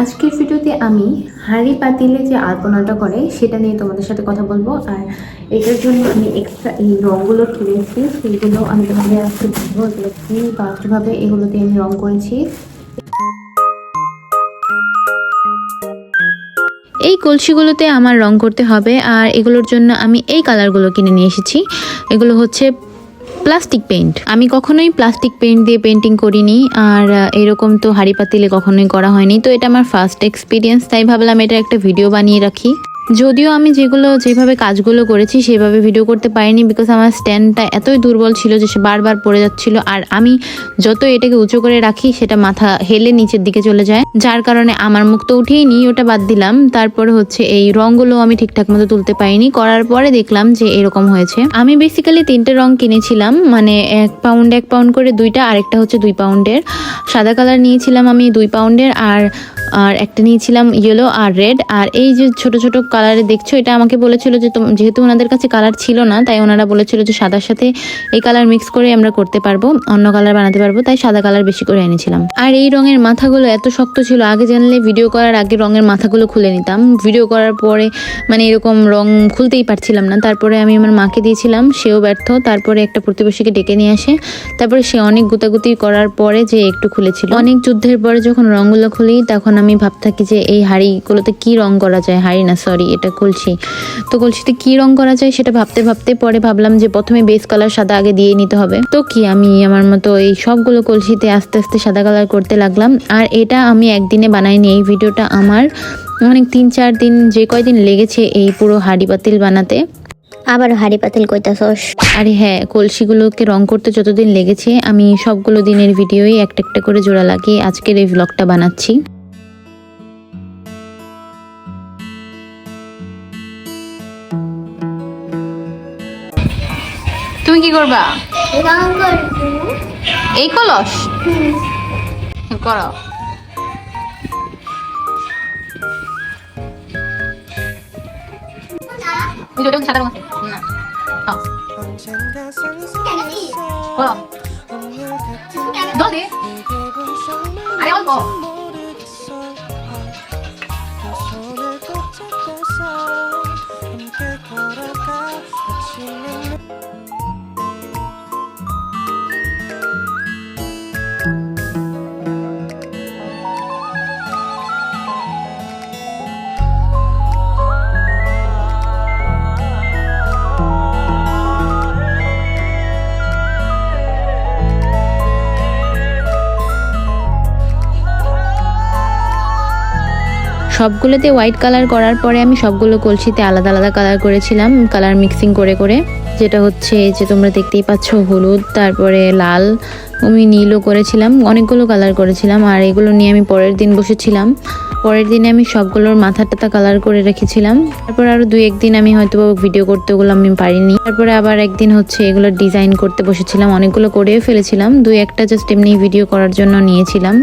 আজকের ভিডিওতে আমি হাঁড়ি পাতিলে যে আলপনাটা করে, সেটা নিয়ে তোমাদের সাথে কথা বলব। আর এটার জন্য আমি এক্সট্রা এই রঙগুলো কিনেছি সেইগুলো আমি তোমাদের আজকে বলব এগুলো কি বাস্তবভাবে এগুলোতে আমি রং করেছি এই কলসিগুলোতে আমার রং করতে হবে, আর এগুলোর জন্য আমি এই কালারগুলো কিনে নিয়ে এসেছি। এগুলো হচ্ছে প্লাস্টিক পেইন্ট। আমি কখনোই প্লাস্টিক পেইন্ট দিয়ে পেন্টিং করিনি, আর এরকম তো হাড়ি পাতিলে কখনোই করা হয়নি। তো এটা আমার ফার্স্ট এক্সপিরিয়েন্স, তাই ভাবলাম এটা একটা ভিডিও বানিয়ে রাখি। যদিও আমি যেগুলো, যেভাবে কাজগুলো করেছি সেভাবে ভিডিও করতে পারিনি বিকজ আমার স্ট্যান্ডটা এতই দুর্বল ছিল যে সে বারবার পড়ে যাচ্ছিল আর আমি যত এটাকে উঁচু করে রাখি সেটা মাথা হেলে নিচের দিকে চলে যায়। যার কারণে আমার মুখ তো উঠেই নি ওটা বাদ দিলাম। তারপরে হচ্ছে এই রঙগুলো আমি ঠিকঠাক মতো তুলতে পারিনি। করার পরে দেখলাম যে এরকম হয়েছে। আমি বেসিক্যালি তিনটে রং কিনেছিলাম মানে এক পাউন্ড এক পাউন্ড করে দুইটা, আরেকটা হচ্ছে দুই পাউন্ডের সাদা কালার নিয়েছিলাম আমি দুই পাউন্ডের আর আর একটা নিয়েছিলাম ইয়েলো আর রেড আর এই যে ছোট ছোট কালারে দেখছ, এটা আমাকে বলেছিল যে যেহেতু ওনাদের কাছে কালার ছিল না, তাই ওনারা বলেছিল যে সাদার সাথে এই কালার মিক্স করে আমরা করতে পারব, অন্য কালার বানাতে পারব, তাই সাদা কালার বেশি করে এনেছিলাম। আর এই রঙের মাথাগুলো এত শক্ত ছিল, আগে জানলে ভিডিও করার আগে রঙের মাথাগুলো খুলে নিতাম। ভিডিও করার পরে মানে এরকম রং খুলতেই পারছিলাম না। তারপরে আমি আমার মাকে দিয়েছিলাম, সেও ব্যর্থ। তারপরে একটা প্রতিবেশীকে ডেকে নিয়ে আসে। তারপরে সে অনেক গুতাগুতি করার পরে যে একটু খুলেছিল। অনেক যুদ্ধের পরে যখন রঙগুলো খুলি, তখন আমি ভাব থাকি যে এই হাড়িগুলোতে কি রং করা যায়? হাড়ি না সরি এটা কলসি। তো কলসিতে কি রং করা যায় সেটা ভাবতে ভাবতে পরে ভাবলাম যে প্রথমে বেস কালার সাদা আগে দিয়ে নিতে হবে। তো কি আমি আমার মতো এই সবগুলো কলসিতে আস্তে আস্তে সাদা কালার করতে লাগলাম। আর এটা আমি একদিনে বানাইনি এই ভিডিওটা আমার অনেক তিন চার দিন যে কয়দিন লেগেছে এই পুরো হাড়ি পাতিল বানাতে। আবার হাড়ি পাতিল কইতাছস। আরে হ্যাঁ কলসিগুলোকে রং করতে যতদিন লেগেছে আমি সবগুলো দিনের ভিডিওই একটা একটা করে জোড়া লাগিয়ে আজকের এই ব্লগটা বানাচ্ছি। তুমি কি করবা রং করবো এই কলস করো সাদা রঙ আছে? না 어. করো 너네 아니 어머 সবগুলোতে হোয়াইট কালার করার পরে আমি সবগুলো কলসিতে আলাদা আলাদা কালার করেছিলাম কালার মিক্সিং করে করে। যেটা হচ্ছে যে তোমরা দেখতেই পাচ্ছ, হলুদ, তারপরে লাল, আমি নীলও করেছিলাম, অনেকগুলো কালার করেছিলাম, আর এগুলো নিয়ে আমি পরের দিন বসেছিলাম। পরের দিনে আমি সবগুলোর মাথা টাথা কালার করে রেখেছিলাম। তারপর আরও দুই একদিন আমি হয়তো ভিডিও করতে ওগুলো আমি পারিনি। তারপরে আবার একদিন হচ্ছে এগুলো ডিজাইন করতে বসেছিলাম, অনেকগুলো করেও ফেলেছিলাম। দুই একটা জাস্ট এমনি ভিডিও করার জন্য নিয়েছিলাম।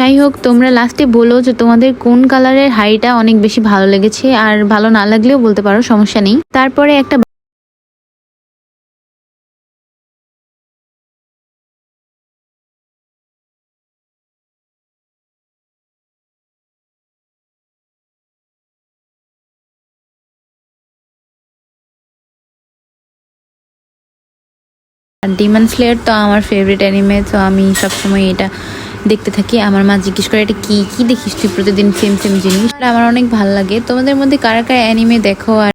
যাই হোক, তোমরা লাস্টে বলো যে তোমাদের কোন কালারের হাইটা অনেক বেশি ভালো লেগেছে, আর ভালো না লাগলেও বলতে পারো, সমস্যা নেই। তারপরে একটা ডিমন স্লেয়ার তো আমার ফেভারিট অ্যানিমে তো আমি সবসময় এটা দেখতে থাকি। আমার মা জিজ্ঞেস করে, এটা কি? কি দেখিস তুই প্রতিদিন সেম সেম জিনিস? আমার অনেক ভালো লাগে। তোমাদের মধ্যে কারা কারা অ্যানিমে দেখো আর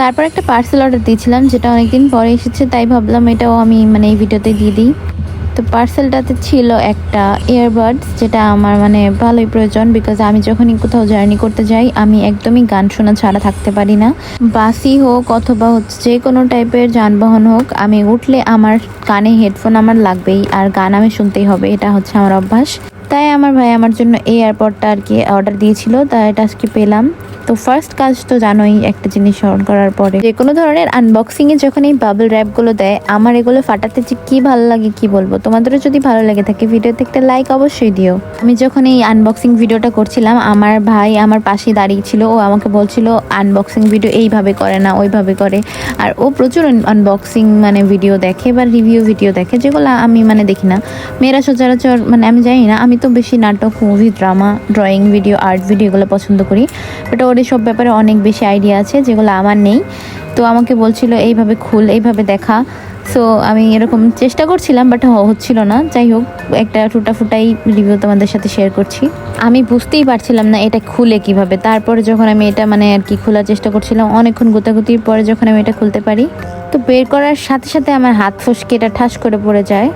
তারপর একটা পার্সেল অর্ডার দিয়েছিলাম, যেটা অনেকদিন পরে এসেছে, তাই ভাবলাম এটাও আমি মানে এই ভিডিওতে দিয়ে দিই। তো পার্সেলটাতে ছিল একটা ইয়ারবাডস যেটা আমার মানে ভালোই প্রয়োজন বিকজ আমি যখনই কোথাও জার্নি করতে যাই, আমি একদমই গান শোনা ছাড়া থাকতে পারি না। বাসি হোক অথবা হচ্ছে যে কোনো টাইপের যানবাহন হোক, আমি উঠলে আমার কানে হেডফোন আমার লাগবেই, আর গান আমি শুনতেই হবে, এটা হচ্ছে আমার অভ্যাস। তাই আমার ভাই আমার জন্য এই এয়ারপডটা আর কি অর্ডার দিয়েছিল তাই এটা আজকে পেলাম। তো ফার্স্ট কাজ তো জানোই, একটা জিনিস অন করার পরে। যে কোনো ধরনের আনবক্সিংয়ে যখন এই বাবল র্যাপগুলো দেয়, আমার এগুলো ফাটাতে যে কী ভালো লাগে কি বলব? তোমাদেরও যদি ভালো লাগে থাকে ভিডিওতে একটা লাইক অবশ্যই দিও। আমি যখন এই আনবক্সিং ভিডিওটা করছিলাম, আমার ভাই আমার পাশে দাঁড়িয়ে ছিল, ও আমাকে বলছিল আনবক্সিং ভিডিও এইভাবে করে না, ওইভাবে করে। আর ও প্রচুর আনবক্সিং মানে ভিডিও দেখে বা রিভিউ ভিডিও দেখে, যেগুলো আমি মানে দেখি না। মেয়েরা সচরাচর মানে আমি জানি না, আমি তো বেশি নাটক movie drama drawing video art video এগুলো পছন্দ করি। বাট ওর সব ব্যাপারে অনেক বেশি আইডিয়া আছে যেগুলো আমার নেই। তো আমাকে বলছিল, এইভাবে খুল, এইভাবে দেখা। সো আমি এরকম চেষ্টা করছিলাম বাট হচ্ছিল না। যাই হোক, একটা টুটা ফুটাই রিভিউ তোমাদের সাথে শেয়ার করছি। আমি বুঝতেই পারছিলাম না এটা খুলে কীভাবে। তারপরে যখন আমি এটা মানে আর কি খোলার চেষ্টা করছিলাম, অনেকক্ষণ গোতাগুতির পরে যখন আমি এটা খুলতে পারি, তো বের করার সাথে সাথে আমার হাত ফসকে এটা ঠাস করে পড়ে যায়।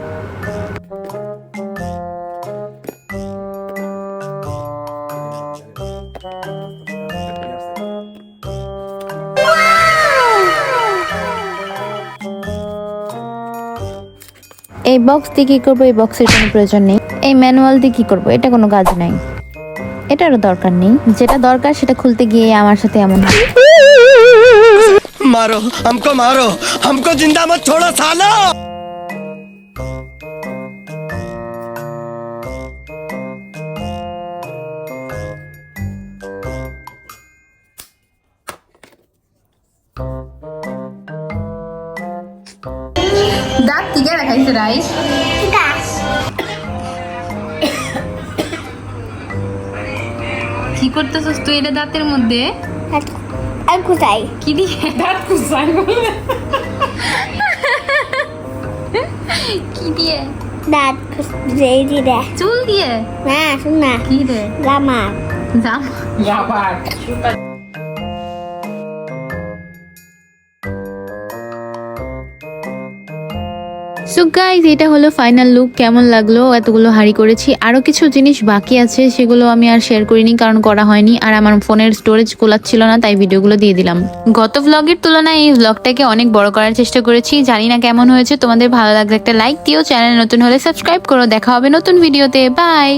এই বক্স দিয়ে কী করবো এই বক্সের কোনো প্রয়োজন নেই এই ম্যানুয়াল দিয়ে কী করবো এটা কোনো কাজ নাই এটারও দরকার নেই যেটা দরকার সেটা খুলতে গিয়ে আমার সাথে এমন হয় मारो हमको मारो हमको जिंदा मत छोड़ो सालो রাখাইছে রাইস কি করতেছস তুই এটা দাঁতের মধ্যে? আর কোথায় কি দিয়ে? দাঁত কুসাই কি দিয়ে? দাঁত যেই দিলে চুল দিয়ে? না শুন না। কি রে জামা জাম সো গাইজ এটা হলো ফাইনাল লুক কেমন লাগল? এতগুলো হাড়ি করেছি। আরও কিছু জিনিস বাকি আছে, সেগুলো আমি আর শেয়ার করিনি, কারণ করা হয়নি। আর আমার ফোনের স্টোরেজ ছিল না, তাই ভিডিওগুলো দিয়ে দিলাম। গত ভ্লগের তুলনায় এই ভ্লগটাকে অনেক বড় করার চেষ্টা করেছি। জানি না কেমন হয়েছে, তোমাদের ভালো লাগলে একটা লাইক দিও। চ্যানেল নতুন হলে সাবস্ক্রাইব করো। দেখা হবে নতুন ভিডিওতে বাই